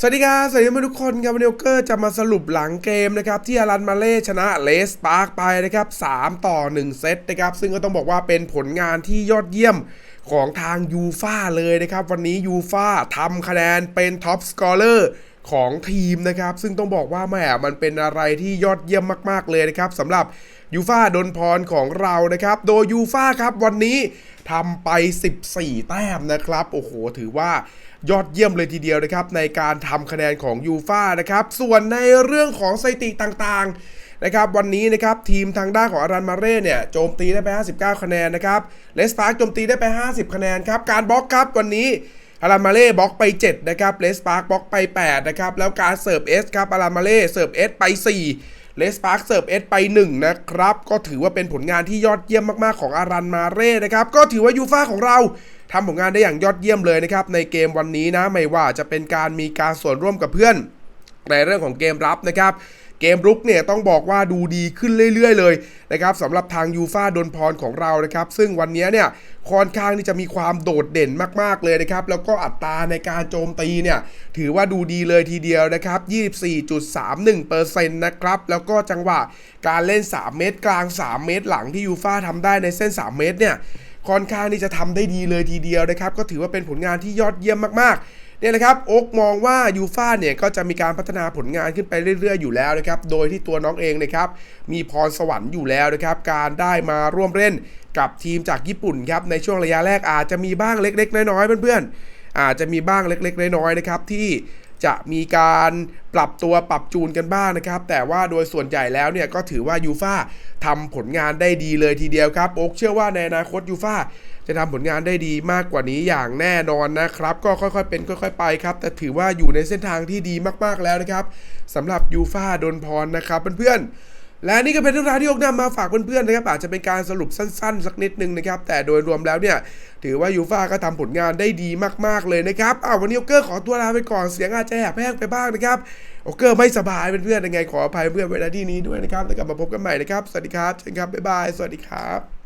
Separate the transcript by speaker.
Speaker 1: สวัสดีครับ สวัสดีทุกคนครับวันนี้โอเกอร์จะมาสรุปหลังเกมนะครับ ที่อารันมาเล่ชนะเลสปาร์กไปนะครับ 3 ต่อ 1 เซตนะครับ ซึ่งก็ต้องบอกว่าเป็นผลงานที่ยอดเยี่ยมของทางยูฟาเลยนะครับ วันนี้ยูฟาทำคะแนนเป็นท็อปสกอร์เลอร์ ของทีมนะครับ ซึ่งต้องบอกว่าแหมมันเป็นอะไรที่ยอดเยี่ยมมาก ๆ เลยนะครับสำหรับยูฟาดนพรของเรานะครับ โดยยูฟาครับวันนี้ทำไป 14 แต้มนะครับ โอ้โห ถือว่ายอดเยี่ยมเลยทีเดียวนะครับ ในการทำคะแนนของยูฟานะครับ ส่วนในเรื่องของสถิติต่างๆนะครับ วันนี้นะครับทีมทางด้านของอารันมาเร่เนี่ยโจมตีได้ไป 59 คะแนนนะครับเลสปาร์กโจมตีได้ไป 50 คะแนนครับ การบล็อกครับวันนี้ อารันมาเล่บล็อกไป 7 นะครับเลสปาร์กบล็อกไป 8 นะครับ แล้วการเสิร์ฟเอสครับอารันมาเล่เสิร์ฟเอสไป 4เลสปาร์กเสิร์ฟเอสไป 1 นะครับ ก็ถือว่าเป็นผลงานที่ยอดเยี่ยมมากๆของอารันมาเร่นะครับ ก็ถือว่ายูฟ่าของเราทำผลงานได้อย่างยอดเยี่ยมเลยนะครับ ในเกมวันนี้นะ ไม่ว่าจะเป็นการมีการส่วนร่วมกับเพื่อน ในเรื่องของเกมรับนะครับ เกมรุกเนี่ยต้องบอกว่าดูดีขึ้นเรื่อย ๆ เลยนะครับสำหรับทางยูฟาดนพรของเรานะครับ ซึ่งวันนี้เนี่ยค่อนข้างที่จะมีความโดดเด่นมากๆเลยนะครับ แล้วก็อัตราในการโจมตีเนี่ย ถือว่าดูดีเลยทีเดียวนะครับ 24.31%นะครับ แล้วก็จังหวะการเล่น 3 เมตรกลาง 3 เมตรหลังที่ยูฟาทำได้ในเส้น 3 เมตรเนี่ยค่อนข้างที่จะทำได้ดีเลยทีเดียวนะครับ ก็ถือว่าเป็นผลงานที่ยอดเยี่ยมมากๆ เนี่ยนะครับโอ๊กมองว่ายูฟ่าเนี่ยก็จะมีการพัฒนาผลงานขึ้นไปเรื่อย ๆ อยู่แล้วนะครับ โดยที่ตัวน้องเองนะครับมีพรสวรรค์อยู่แล้วนะครับ การได้มาร่วมเล่นกับทีมจากญี่ปุ่นครับในช่วงระยะแรกอาจจะมีบ้างเล็ก ๆ น้อยๆเพื่อนๆอาจจะมีบ้างเล็ก ๆ น้อยๆนะครับที่ จะมีการปรับตัวปรับจูนกันบ้างนะครับ แต่ว่าโดยส่วนใหญ่แล้วเนี่ยก็ถือว่ายูฟ่าทำผลงานได้ดีเลยทีเดียวครับโอ๊กเชื่อว่าในอนาคตยูฟ่าจะทำผลงานได้ดีมากกว่านี้อย่างแน่นอนนะครับ ก็ค่อยๆ เป็นค่อย ๆ ไปครับ แต่ถือว่าอยู่ในเส้นทางที่ดีมากๆแล้วนะครับสำหรับยูฟ่าดนพรนะครับเพื่อนๆ และนี่ก็เป็นเรื่องราวที่ยกนำมาฝากเพื่อนๆนะครับอาจจะเป็นการสรุปสั้นๆ สักนิดนึงนะครับ แต่โดยรวมแล้วเนี่ย ถือว่ายูฟ่าก็ทำผลงานได้ดีมากๆเลยนะครับอ้าววันนี้โอเกอร์ขอตัวลาไปก่อนเสียงอาจจะแหบแห้งไปบ้างนะครับโอเกอร์ไม่สบายเพื่อนๆยังไงขออภัยเพื่อนเวลาที่นี้ด้วยนะครับแล้วกลับมาพบกันใหม่นะครับสวัสดีครับเชิญครับบ๊ายบายสวัสดีครับ